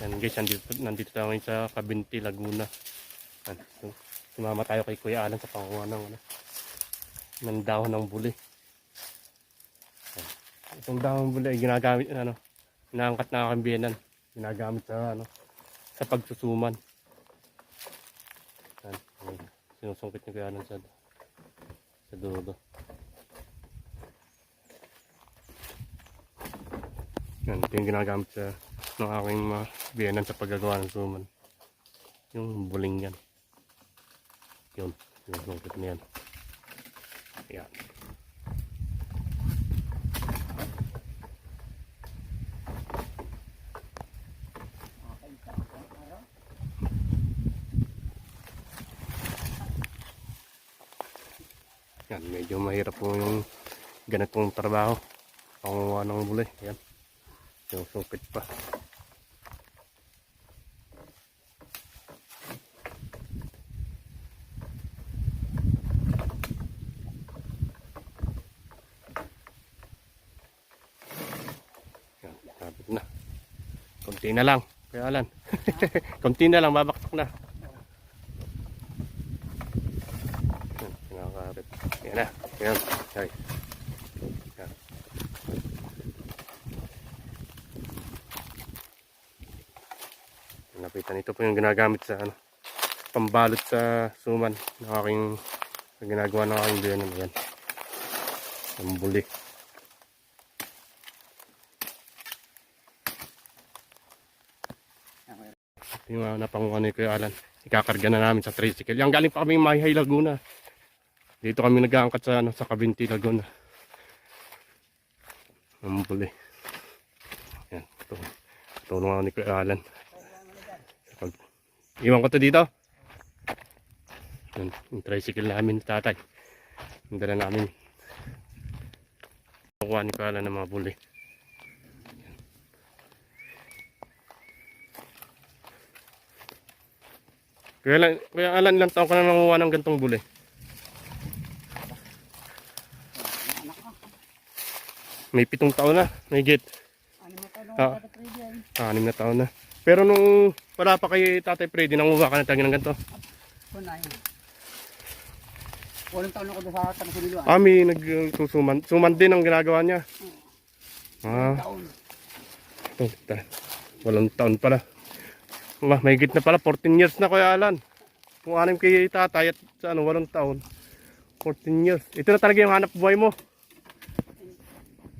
Yan guys, nandito, nandito tayo ngayon sa Cabinti, Laguna. Yan. Sumama tayo kay Kuya Alan sa panguha ng, ano, ng dahon ng buli. Yan. Itong dahon ng buli ay ginagamit, ano, inaangkat na aking biyanan. Ginagamit sa, ano, sa pagsusuman. Yan. Yan. Sinusungkit ni Kuya Alan sa, sa dulo. Yan, ito yung ginagamit sa ng aking mga biyanan sa paggagawa ng suman. Yung buling yan. Yun, yung sungkit na yan. Yan. Yan, medyo mahirap po yung ganitong trabaho. Panguha ng buli. Yan. Yung sungkit pa. Yan, sabit na. Kunti na lang. Kaya Alan. Kunti na lang, babaktok na. Yan, kinakabit. Yan na. Yan. Ay. Napitan ito po yung ginagamit sa ano, pambalot sa suman ng aking ginagawa ng aking biyanan. Yan. Ang buli. Yung uh, napanguha ni Kuya Alan. Ikakarga na namin sa tricycle. Yan galing pa kami Mayhay Laguna. Dito kami nag-aangkat sa, ano, sa Cabinti Laguna. Ang buli. Yan. Ito. Tulong ako ni Kuya Alan. Pag... Iwan ko to dito. Yan. Yung tricycle namin tatay. Yung dala namin. Kukuha ni Kuya Alan ng mga buli. Kuya Alan, Kuya Alan, ilang taon ka na nanguha ng gantong buli? May pitong taon na, may git. Ah. yan? Anim na taon na. Pero nung wala pa kay Tatay Freddy, nanguha ka na tayo ng ganito. Kuna yun. Walang taon ako sa Tanasuliluan. Ah, may nagsusuman. Suman din ang ginagawa niya. Ah, Taon. Walang taon pala. Wah, may git na pala. 14 years na Kuya Alan. Kung anim kay Tatay at sa ano, walang taon. 14 years. Ito na talaga yung hanap buhay mo.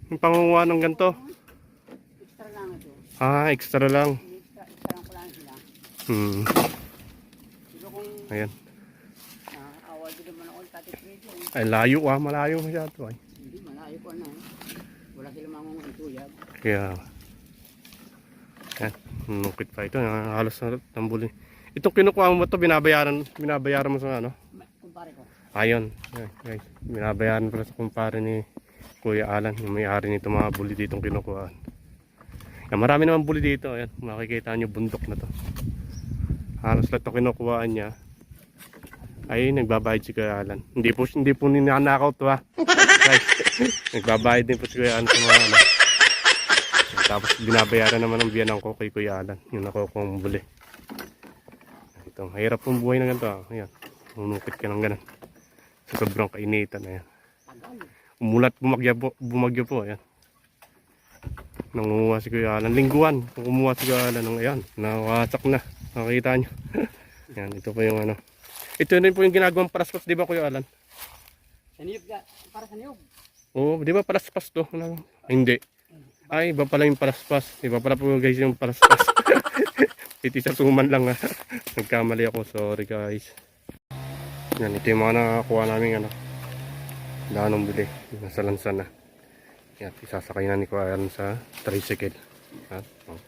Yung pangunguha ng ganito. Extra lang ito. Ah, extra lang. Extra, extra lang ko lang sila. Hmm. Pero kung Ayan. nakakawal din naman ako Tatay Freddy. eh. Ay, layo ah. Malayo masyado ay. Hindi, malayo ko na. Wala sila mga ituyag. Kaya, yan, nukit pa ito. ah, Halos na tambuli. Itong kinukuha mo ba ito, binabayaran, binabayaran mo sa ano? Kumpare ko. Ayun, Ay, guys, binabayaran pala sa kumpare ni Kuya Alan, yung may-ari nito mga buli ditong kinukuha. Yan, marami naman buli dito. Ayan, makikita nyo bundok na to. Halos lahat ito kinukuhaan niya. Ay, nagbabayad si Kuya Alan. Hindi po, hindi po ninanakaw to ha. Guys, nagbabayad din po si Kuya Alan sa mga ano. Tapos binabayaran naman ng biyanan ko kay Kuya Alan. Yung ako kong buli. Ito, hirap pong buhay na ganito. ah. Ayan, unukit ka ng ganun. Sa sobrang kainitan. Ayan. Umulat, bumagyo po. Bumagyo po. Ayan. Nangunguha si Kuya Alan. Lingguan. Kumuha si Kuya Alan. Ayan, nawasak na. Nakikita nyo. ayan, ito po yung ano. Ito rin po yung ginagawang paraspas, di ba Kuya Alan? Sa niyog ka. Para sa niyog. Oo, di ba paraspas to? Ano? Hindi. Ay, iba pala yung paraspas. Iba pala po guys yung paraspas. ito sa suman lang ha. Nagkamali ako. Sorry guys. Yan, ito yung mga nakakuha namin ano. Daan ng bili. Nasa lansan na. Yan, isasakay na ni Kuya Alan sa tricycle. Ha? Oh.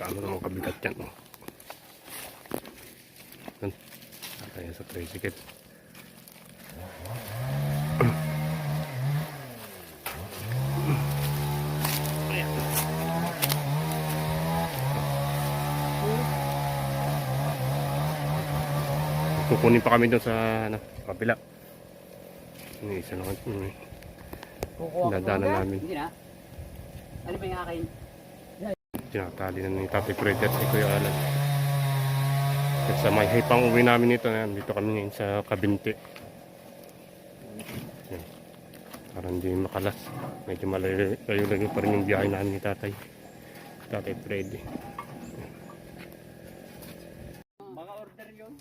Gaano naman kabigat yan. Oh. Yan. Sakay sa tricycle. Kukunin pa kami doon sa ano, kapila. Yung isa lang. mm. Kukuha ko Dadaanan namin. Hindi na. Ano ba yung akin? tinatali na ni Tatay Fred at si Kuya Alan. At sa may hay pang uwi namin ito, yan, dito kami ngayon sa Kabinti. Yan. Para hindi makalas. Medyo malayo-layo pa rin yung biyahe namin ni Tatay. Tatay Fred. Baka order yun.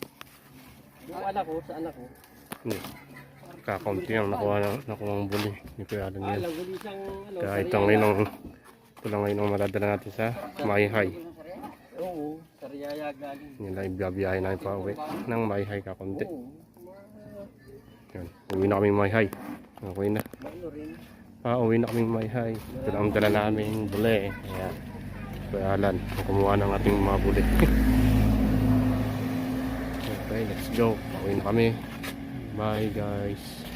Yung anak ko, sa anak ko. Hindi. Kakaunti lang nakuha, nakuha ang buli ni Kuya Alan Ah, yan. ano. Kaya ito ngayon na- ang ito lang ngayon ang madadala natin sa Mayhay. Oo, sariyaya galing. Yan lang ibiyabiyahe namin pa uwi ng Mayhay kakunti. Oo, Yan. Uwi na kami Mayhay. Okay na. ano rin. Ah, uwi na kami Mayhay. Ito lang ang dala namin buli. Ayan. Kuya Alan, kumuha ng ating mga buli. okay, let's go. Uwi na kami. Bye guys.